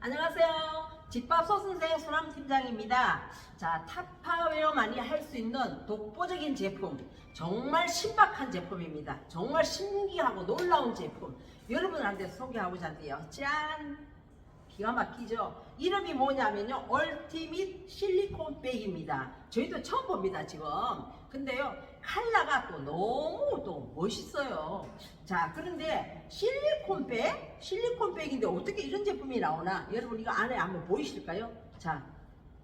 안녕하세요. 집밥 소선생 수남 팀장입니다. 자, 타파웨어만이 할 수 있는 독보적인 제품, 정말 신박한 제품입니다. 정말 신기하고 놀라운 제품, 여러분한테 소개하고자 하는데요. 짠! 기가 막히죠? 이름이 뭐냐면요. 얼티밋 실리콘 백입니다. 저희도 처음 봅니다, 지금. 근데요, 칼라가 또 너무 또 멋있어요. 자, 그런데 실리콘 백? 실리콘 백인데 어떻게 이런 제품이 나오나? 여러분 이거 안에 한번 보이실까요? 자,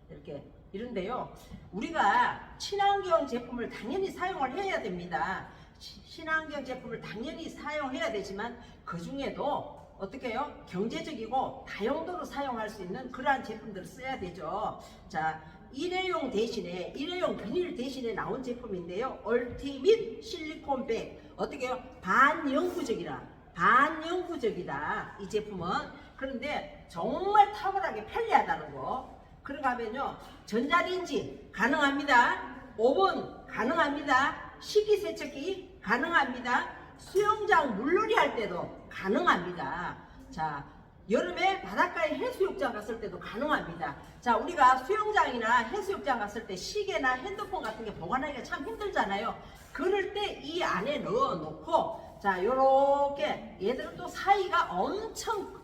이렇게 이런데요. 우리가 친환경 제품을 당연히 사용을 해야 됩니다. 시- 친환경 제품을 당연히 사용해야 되지만 그 중에도 어떻게 해요? 경제적이고 다용도로 사용할 수 있는 그러한 제품들을 써야 되죠. 자, 일회용 대신에 일회용 비닐 대신에 나온 제품인데요. 얼티밋 실리콘 백 어떻게 해요? 반영구적이라 반영구적이다 이 제품은 그런데 정말 탁월하게 편리하다는 거 그런가 하면요 전자레인지 가능합니다 오븐 가능합니다 식기세척기 가능합니다 수영장 물놀이 할 때도 가능합니다 자 여름에 바닷가에 해수욕장 갔을 때도 가능합니다. 자, 우리가 수영장이나 해수욕장 갔을 때 시계나 핸드폰 같은 게 보관하기가 참 힘들잖아요. 그럴 때 이 안에 넣어 놓고, 자, 요렇게 얘들은 또 사이가 엄청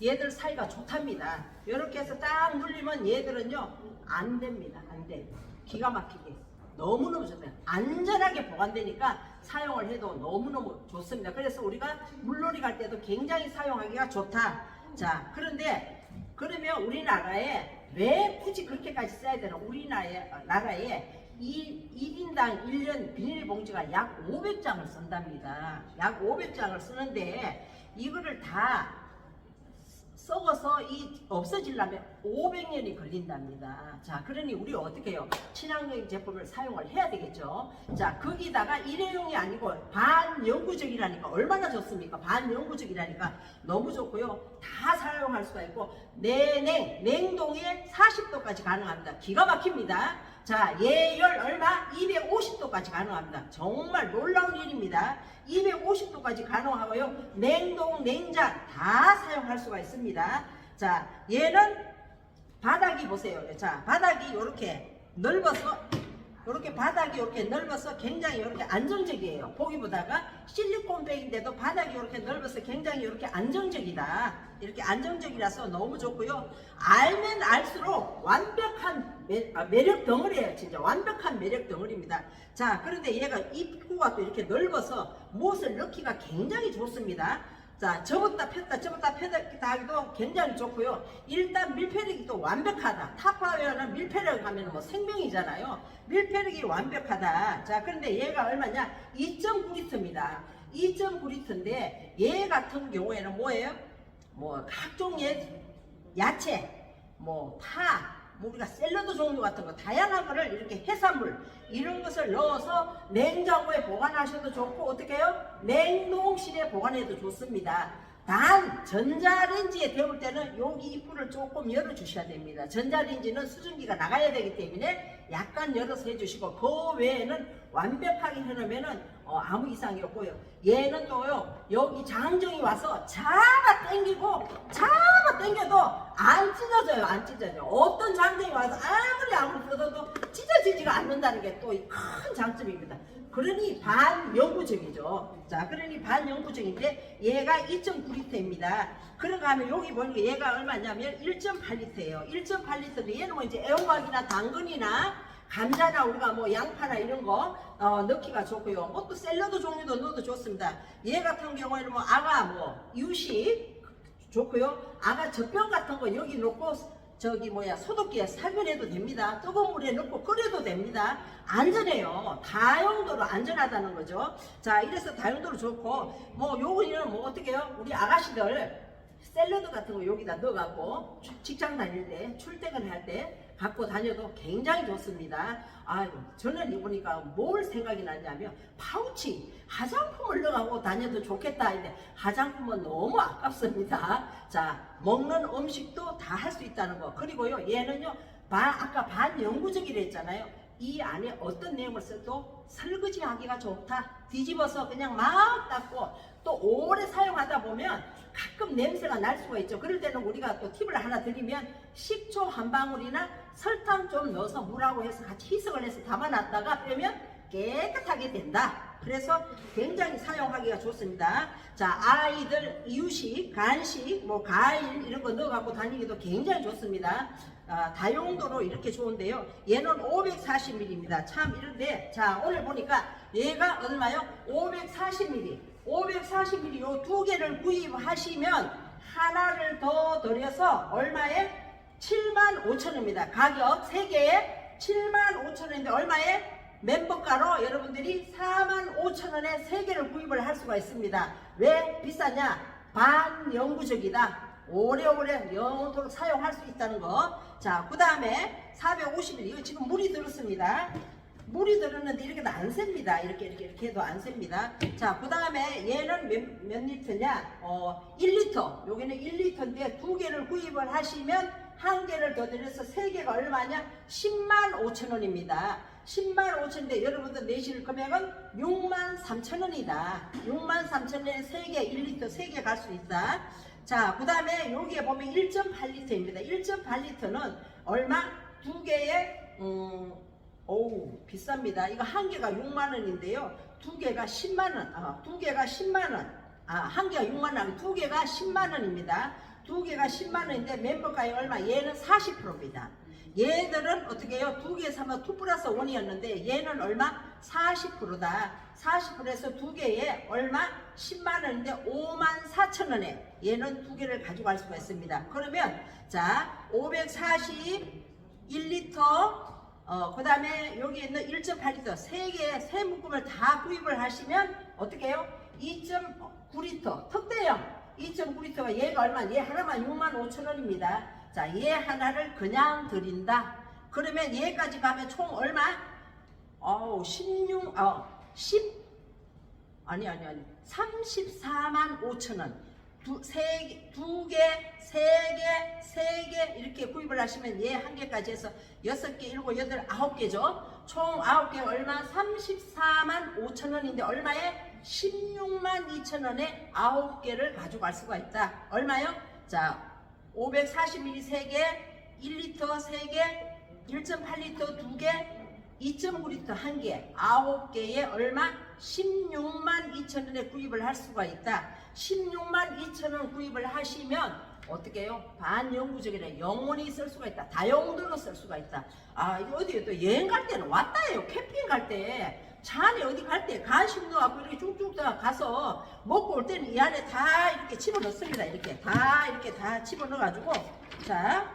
얘들 사이가 좋답니다. 요렇게 해서 딱 눌리면 얘들은요, 안 됩니다. 안 돼. 기가 막히게. 너무너무 좋다. 안전하게 보관되니까 사용을 해도 너무너무 좋습니다. 그래서 우리가 물놀이 갈 때도 굉장히 사용하기가 좋다. 자, 그런데 그러면 우리나라에 왜 굳이 그렇게까지 써야 되나? 우리나라에 나라에 이 1인당 1년 비닐봉지가 약 500장을 쓴답니다. 약 500장을 쓰는데 이거를 다 썩어서 이 없어지려면 500년이 걸린답니다. 자, 그러니 우리 어떻게 해요? 친환경 제품을 사용을 해야 되겠죠. 자, 거기다가 일회용이 아니고 반영구적이라니까 얼마나 좋습니까? 반영구적이라니까 너무 좋고요. 다 사용할 수가 있고 내냉 냉동에 40도까지 가능합니다. 기가 막힙니다. 자, 예열 얼마? 250도까지 가능합니다. 정말 놀라운 일입니다. 250도까지 가능하고요. 냉동, 냉장 다 사용할 수가 있습니다. 자, 얘는 바닥이 보세요. 자, 바닥이 이렇게 넓어서 이렇게 바닥이 이렇게 넓어서 굉장히 이렇게 안정적이에요. 보기보다가 실리콘백인데도 바닥이 이렇게 넓어서 굉장히 이렇게 안정적이다. 이렇게 안정적이라서 너무 좋고요. 알면 알수록 완벽한 매, 아, 매력 덩어리예요. 진짜 완벽한 매력 덩어리입니다. 자, 그런데 얘가 입구가 또 이렇게 넓어서 못을 넣기가 굉장히 좋습니다. 자, 접었다 폈다 접었다 폈다 하기도 굉장히 좋고요. 일단 밀폐력이 또 완벽하다. 타파웨어는 밀폐력 하면 뭐 생명이잖아요. 밀폐력이 완벽하다. 자, 그런데 얘가 얼마냐? 2.9리터입니다. 2.9리터인데 얘 같은 경우에는 뭐예요? 뭐 각종 예, 야채, 뭐 파, 뭐 우리가 샐러드 종류 같은 거 다양한 거를 이렇게 해산물 이런 것을 넣어서 냉장고에 보관하셔도 좋고 어떻게 해요? 냉동실에 보관해도 좋습니다. 단 전자레인지에 데울 때는 여기 입구를 조금 열어 주셔야 됩니다. 전자레인지는 수증기가 나가야 되기 때문에 약간 열어서 해주시고 그 외에는 완벽하게 해놓으면은 어, 아무 이상이 없고요. 얘는 또요 여기 장정이 와서 잡아 당기고 잡아 당겨도 안 찢어져요. 안 찢어져요. 어떤 장정이 와서 아무리 아무리 뜯어도 찢어지지가 않는다는 게 또 큰 장점입니다. 그러니 반영구적이죠. 자, 그러니 반영구적인데 얘가 2.9리터입니다. 그런가 하면 여기 보니까 얘가 얼마냐면 1.8리터예요. 1.8리터인데 얘는 뭐 이제 애호박이나 당근이나 감자나 우리가 뭐 양파나 이런 거 어, 넣기가 좋고요. 뭐또 샐러드 종류도 넣어도 좋습니다. 얘 같은 경우에는 뭐 아가 뭐 유식 좋고요. 아가 젖병 같은 거 여기 놓고 저기 뭐야 소독기에 살균해도 됩니다. 뜨거운 물에 넣고 끓여도 됩니다. 안전해요. 다용도로 안전하다는 거죠. 자, 이래서 다용도로 좋고 뭐 요거는 뭐 어떻게 해요? 우리 아가씨들 샐러드 같은 거 여기다 넣어갖고 주- 직장 다닐 때 출퇴근할 때 갖고 다녀도 굉장히 좋습니다. 아유 저는 이보니까 뭘 생각이 났냐면 파우치 화장품을 넣어가고 다녀도 좋겠다 했는데 화장품은 너무 아깝습니다. 자 먹는 음식도 다 할 수 있다는 거 그리고요 얘는요 반 아까 반영구적이라 했잖아요. 이 안에 어떤 내용을 써도 설거지하기가 좋다. 뒤집어서 그냥 막 닦고 또 오래 사용하다 보면 가끔 냄새가 날 수가 있죠. 그럴 때는 우리가 또 팁을 하나 드리면 식초 한 방울이나 설탕 좀 넣어서 물하고 해서 같이 희석을 해서 담아놨다가 빼면 깨끗하게 된다. 그래서 굉장히 사용하기가 좋습니다. 자, 아이들 이유식, 간식, 뭐 과일 이런 거 넣어갖고 다니기도 굉장히 좋습니다. 아, 다용도로 이렇게 좋은데요. 얘는 540ml입니다. 참 이런데 자 오늘 보니까 얘가 얼마요? 540ml. 540ml 요 두 개를 구입하시면 하나를 더 드려서 얼마에? 75,000원입니다. 가격 3개에 75,000원인데 얼마에? 멤버가로 여러분들이 45,000원에 3개를 구입을 할 수가 있습니다. 왜 비싸냐? 반영구적이다. 오래오래 영원토록 사용할 수 있다는 거. 자, 그 다음에 450ml. 이거 지금 물이 들었습니다. 물이 들었는데 이렇게도 안 셉니다. 이렇게 이렇게 이렇게 해도 안 셉니다. 자, 그 다음에 얘는 몇, 몇 리터냐? 어, 1리터. 여기는 1리터인데 두 개를 구입을 하시면 한 개를 더 드려서 세 개가 얼마냐? 10만 5천 원입니다. 10만 5천인데 여러분들 내실 금액은 6만 3천 원이다. 6만 3천 원에 세 개, 1리터 세개갈 수 있다. 자, 그 다음에 여기에 보면 1.8리터입니다. 1.8리터는 얼마? 두 개에, 음, 어우, 비쌉니다. 이거 한 개가 6만 원인데요. 두 개가 10만 원, 아, 두 개가 10만 원. 아, 한 개가 6만 원, 두 개가 10만 원입니다. 두 개가 10만 원인데 멤버가에 얼마? 얘는 40%입니다. 얘들은 어떻게 해요? 두 개 사면 2 플러스 1이었는데 얘는 얼마? 40%다. 40%에서 두 개에 얼마? 10만 원인데 5만 4천 원에 얘는 두 개를 가져갈 수가 있습니다. 그러면 자 541리터 어, 그 다음에 여기 있는 1.8리터 세 개, 세 묶음을 다 구입을 하시면 어떻게 해요? 2.9리터 특대형 2.9리터가 얘가 얼마? 얘 하나만 6만 5천 원입니다. 자, 얘 하나를 그냥 드린다. 그러면 얘까지 가면 총 얼마? 어우, 16, 어, 10, 아니, 아니, 아니. 34만 5천 원. 두, 세, 개, 두 개, 세 개, 세 개, 이렇게 구입을 하시면 얘 한 개까지 해서 여섯 개, 일곱, 여덟, 아홉 개죠. 총 아홉 개 얼마? 34만 5천 원인데 얼마에? 16만 2천 원에 아홉 개를 가져갈 수가 있다. 얼마요? 자, 540ml 3개, 1리터 3개, 1.8리터 2개, 2.9리터 1개, 9개에 얼마? 16만 2천 원에 구입을 할 수가 있다. 16만 2천 원 구입을 하시면 어떻게 해요? 반영구적이라 영원히 쓸 수가 있다. 다용도로 쓸 수가 있다. 아, 이거 어디에 또 여행 갈 때는 왔다 해요. 캠핑 갈 때. 차 안에 어디 갈 때 간식 넣어갖고 이렇게 쭉쭉 다 가서 먹고 올 때는 이 안에 다 이렇게 집어넣습니다. 이렇게 다 이렇게 다 집어넣어가지고 자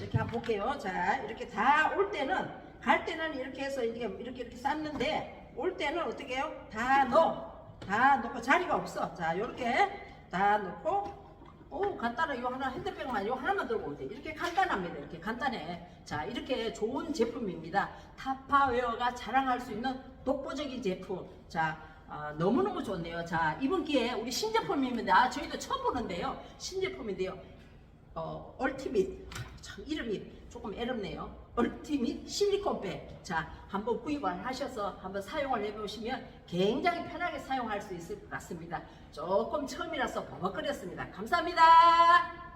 이렇게 한번 볼게요. 자 이렇게 다 올 때는 갈 때는 이렇게 해서 이렇게 이렇게 이렇게 쌌는데 올 때는 어떻게 해요? 다 넣어 다 넣고 자리가 없어. 자 이렇게 다 넣고 오 간단해 요 하나 핸드백만 요 하나만 들고 돼 이렇게 간단합니다. 이렇게 간단해. 자 이렇게 좋은 제품입니다. 타파웨어가 자랑할 수 있는 독보적인 제품. 자 아, 너무너무 좋네요. 자 이번 기회에 우리 신제품입니다. 저희도 처음 보는데요. 신제품인데요. 어 얼티밋 조금 애롭네요. 얼티밋 실리콘백. 자 한번 구입을 하셔서 한번 사용을 해보시면 굉장히 편하게 사용할 수 있을 것 같습니다. 조금 처음이라서 버벅거렸습니다. 감사합니다